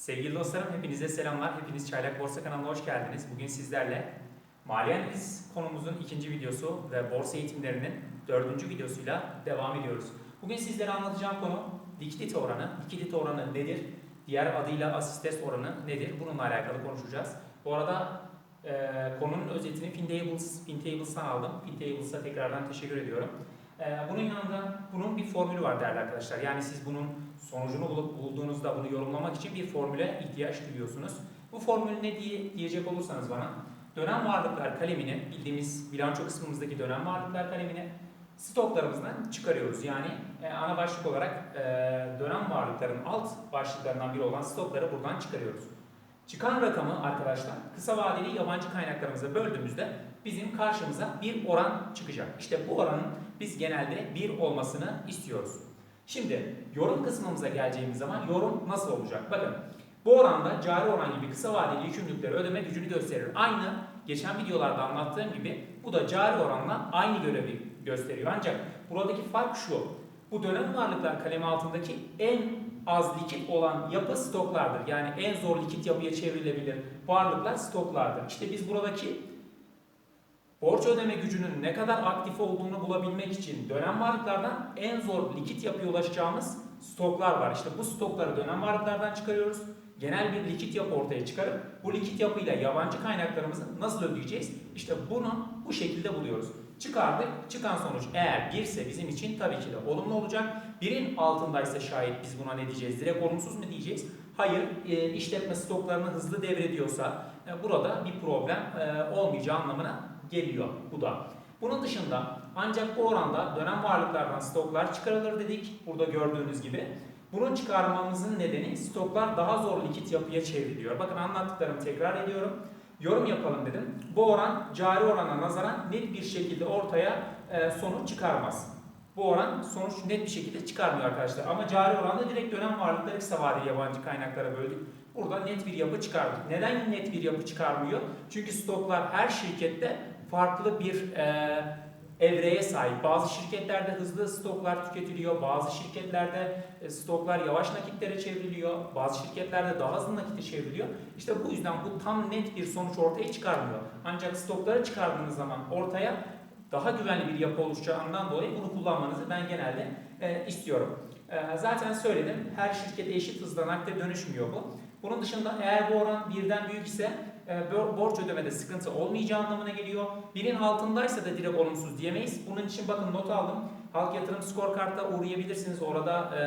Sevgili dostlarım hepinize selamlar. Hepiniz Çaylak Borsa kanalına hoş geldiniz. Bugün sizlerle mali analiz konumuzun ikinci videosu ve borsa eğitimlerinin dördüncü videosuyla devam ediyoruz. Bugün sizlere anlatacağım konu likidite oranı. Likidite oranı nedir? Diğer adıyla asistes oranı nedir? Bununla alakalı konuşacağız. Bu arada e, konunun özetini Fintables, Fintables'tan aldım. Fintables'a tekrardan teşekkür ediyorum. E, bunun yanında bunun bir formülü var değerli arkadaşlar. Yani siz bunun sonucunu bulup bulduğunuzda bunu yorumlamak için bir formüle ihtiyaç duyuyorsunuz. Bu formül ne diye diyecek olursanız bana dönem varlıklar kalemini bildiğimiz bilanço kısmımızdaki dönem varlıklar kalemini stoklarımızdan çıkarıyoruz. Yani e, ana başlık olarak e, dönem varlıkların alt başlıklarından biri olan stokları buradan çıkarıyoruz. Çıkan rakamı arkadaşlar kısa vadeli yabancı kaynaklarımıza böldüğümüzde bizim karşımıza bir oran çıkacak. İşte bu oranın biz genelde bir olmasını istiyoruz. Şimdi yorum kısmımıza geleceğimiz zaman yorum nasıl olacak? Bakın bu oranda cari oran gibi kısa vadeli yükümlülükleri ödeme gücünü gösterir. Aynı geçen videolarda anlattığım gibi bu da cari oranla aynı görevi gösteriyor. Ancak buradaki fark şu. Bu dönem varlıklar kalemi altındaki en az likit olan yapı stoklardır. Yani en zor likit yapıya çevrilebilir varlıklar stoklardır. İşte biz buradaki borç ödeme gücünün ne kadar aktif olduğunu bulabilmek için dönem varlıklardan en zor likit yapıya ulaşacağımız stoklar var. İşte bu stokları dönem varlıklardan çıkarıyoruz. Genel bir likit yapı ortaya çıkarıp bu likit yapıyla yabancı kaynaklarımızı nasıl ödeyeceğiz? İşte bunu bu şekilde buluyoruz. Çıkardık. Çıkan sonuç eğer 1 ise bizim için tabii ki de olumlu olacak. Birin altındaysa şayet biz buna ne diyeceğiz? Direkt olumsuz mu diyeceğiz? Hayır. E, işletme stoklarını hızlı devrediyorsa e, burada bir problem e, olmayacağı anlamına geliyor bu da. Bunun dışında ancak bu oranda dönem varlıklardan stoklar çıkarılır dedik. Burada gördüğünüz gibi. Bunun çıkarmamızın nedeni stoklar daha zor likit yapıya çevriliyor. Bakın anlattıklarımı tekrar ediyorum. Yorum yapalım dedim. Bu oran cari orana nazaran net bir şekilde ortaya e, sonuç çıkarmaz. Bu oran sonuç net bir şekilde çıkarmıyor arkadaşlar. Ama cari oranda direkt dönem varlıkları kısa vadeli yabancı kaynaklara böldük. Burada net bir yapı çıkardık. Neden net bir yapı çıkarmıyor? Çünkü stoklar her şirkette farklı bir e, evreye sahip. Bazı şirketlerde hızlı stoklar tüketiliyor, bazı şirketlerde e, stoklar yavaş nakitlere çevriliyor, bazı şirketlerde daha hızlı nakite çevriliyor. İşte bu yüzden bu tam net bir sonuç ortaya çıkarmıyor. Ancak stokları çıkardığınız zaman ortaya daha güvenli bir yapı oluşacağından dolayı bunu kullanmanızı ben genelde e, istiyorum. E, zaten söyledim, her şirkete eşit hızla nakde dönüşmüyor bu. Bunun dışında eğer bu oran birden büyük ise e, borç ödemede sıkıntı olmayacağı anlamına geliyor. Birin altındaysa da direkt olumsuz diyemeyiz. Bunun için bakın not aldım. Halk Yatırım Scorecard'a uğrayabilirsiniz. Orada e,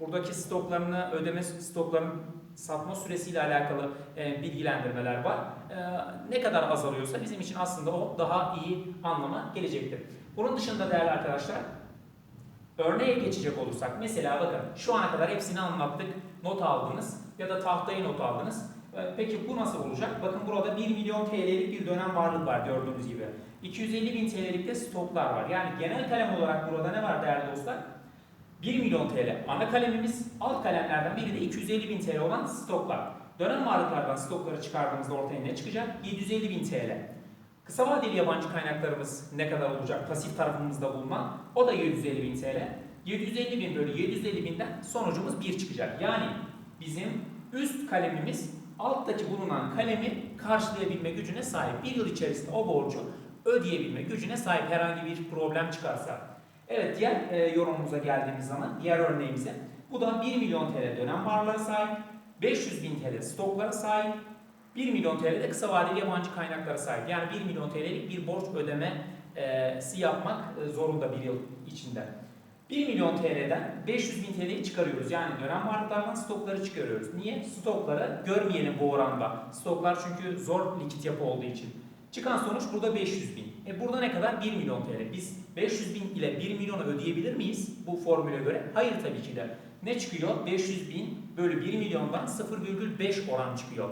buradaki stoklarını, ödeme stoklarının satma süresiyle alakalı e, bilgilendirmeler var. E, ne kadar azalıyorsa bizim için aslında o daha iyi anlama gelecektir. Bunun dışında değerli arkadaşlar örneğe geçecek olursak mesela bakın şu ana kadar hepsini anlattık. Not aldınız ya da tahtayı not aldınız. E, Peki bu nasıl olacak? Bakın burada 1 milyon TL'lik bir dönem varlık var gördüğünüz gibi. 250 bin TL'lik de stoklar var. Yani genel kalem olarak burada ne var değerli dostlar? 1 milyon TL ana kalemimiz, alt kalemlerden biri de 250 bin TL olan stoklar. Dönem varlıklardan stokları çıkardığımızda ortaya ne çıkacak? 750 bin TL. Kısa vadeli yabancı kaynaklarımız ne kadar olacak? Pasif tarafımızda bulunan. O da 750 bin TL. 750 bin bölü 750 binden sonucumuz 1 çıkacak. Yani bizim üst kalemimiz alttaki bulunan kalemi karşılayabilme gücüne sahip. Bir yıl içerisinde o borcu ödeyebilme gücüne sahip herhangi bir problem çıkarsa. Evet diğer e, yorumumuza geldiğimiz zaman diğer örneğimize bu da 1 milyon TL dönem varlığa sahip, 500 bin TL stoklara sahip, 1 milyon TL de kısa vadeli yabancı kaynaklara sahip. Yani 1 milyon TL'lik bir borç ödemesi yapmak e, zorunda bir yıl içinde. 1 milyon TL'den 500 bin TL'yi çıkarıyoruz. Yani dönem varlıklardan stokları çıkarıyoruz. Niye? Stokları görmeyelim bu oranda. Stoklar çünkü zor likit yapı olduğu için. Çıkan sonuç burada 500 bin. E burada ne kadar? 1 milyon TL. Biz 500 bin ile 1 milyonu ödeyebilir miyiz bu formüle göre? Hayır tabii ki de. Ne çıkıyor? 500 bin bölü 1 milyondan 0,5 oran çıkıyor.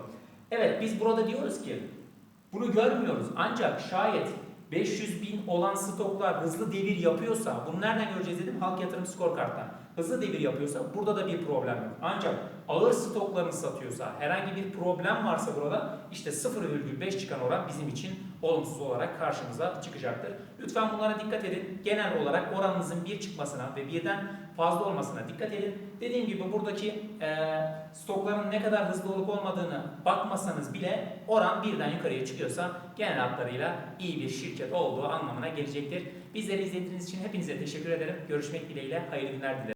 Evet biz burada diyoruz ki bunu görmüyoruz. Ancak şayet 500 bin olan stoklar hızlı devir yapıyorsa, bunu nereden göreceğiz dedim? Halk yatırım scorecard'dan. Hızlı devir yapıyorsa burada da bir problem yok. Ancak ağır stoklarını satıyorsa, herhangi bir problem varsa burada işte 0,5 çıkan oran bizim için olumsuz olarak karşımıza çıkacaktır. Lütfen bunlara dikkat edin. Genel olarak oranınızın bir çıkmasına ve birden fazla olmasına dikkat edin. Dediğim gibi buradaki e, stokların ne kadar hızlı olup olmadığını bakmasanız bile oran birden yukarıya çıkıyorsa genel hatlarıyla iyi bir şirket olduğu anlamına gelecektir. Bizleri izlediğiniz için hepinize teşekkür ederim. Görüşmek dileğiyle hayırlı günler dilerim.